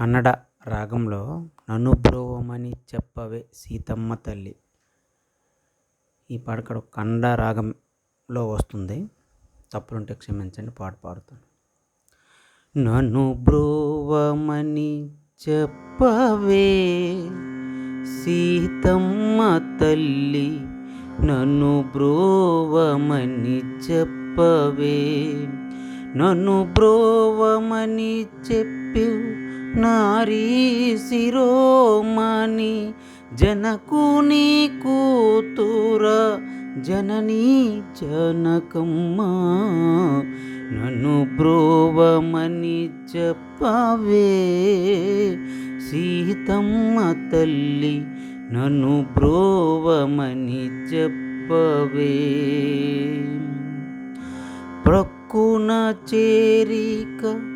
కన్నడ రాగంలో నన్ను బ్రోవమని చెప్పవే సీతమ్మ తల్లి. ఈ పాట ఇక్కడ కన్నడ రాగంలో వస్తుంది. తప్పులుంటే క్షమించండి పాట పాడుతాను. నన్ను బ్రోవమని చెప్పవే సీతమ్మ తల్లి. నన్ను బ్రోవమని చెప్పవే. నన్ను బ్రోవమని చెప్పి నారీ శిరోమణి జనకుని కూతుర జననీ జనకమ్మ. నన్ను బ్రోవమని చెప్పవే సీతమ్మ తల్లి నన్ను బ్రోవమని చెప్పవే. ప్రక్కున చేరిక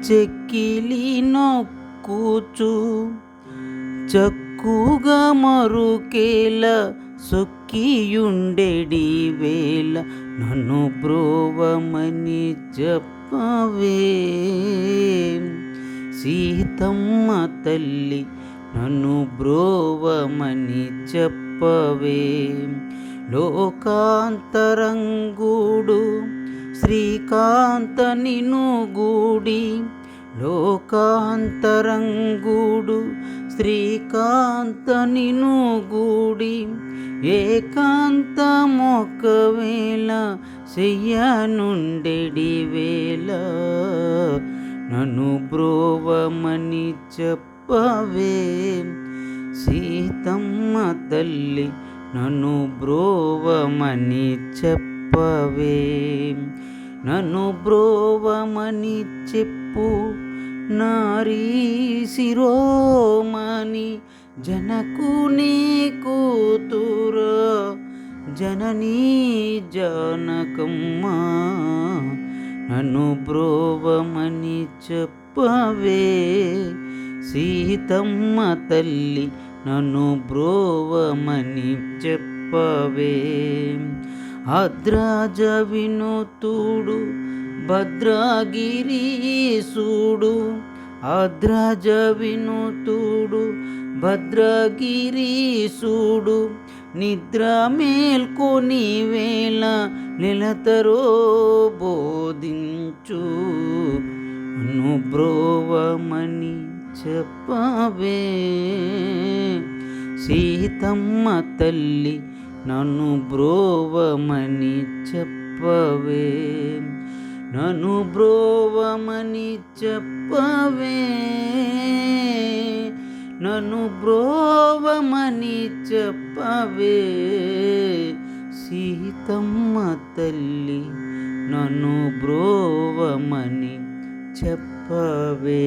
చెక్కిలి నొక్కుచు చక్కుగా మరుకేల సొక్కియుండెడి వేళ నన్ను బ్రోవమని చెప్పవే? సీతమ్మ తల్లి నన్ను బ్రోవమని చెప్పవే? లోకాంతరంగుడు శ్రీకాంత నిను గూడి లోకాంతరంగుడు. శ్రీకాంత నిను గూడి ఏకాంత మొక్కవేళ చెయ్యనుండెడి వేళ. నన్ను బ్రోవమని చెప్పవే సీతమ్మ తల్లి నన్ను బ్రోవమని చెప్పవే. నన్ను బ్రోవమని చెప్పు నారీ శిరోమణి. జనకుని కూతుర జననీ జనకమ్మ. నన్ను బ్రోవమని చెప్పవే. సీతమ్మ తల్లి నన్ను బ్రోవమని చెప్పవే. అద్రాజ వినోతుడు భద్రగిరీసుడు. అద్రాజ వినోతుడు భద్రగిరీసుడు నిద్ర మేల్కొని వేళ నిలతరో బోధించు. ను బ్రోవమని చెప్పవే. సీతమ్మ తల్లి నన్ను బ్రోవమని చెప్పవే. నన్ను బ్రోవమని చెప్పవే. నన్ను బ్రోవమని చెప్పవే. సీతమ్మ తల్లి నన్ను బ్రోవమని చెప్పవే.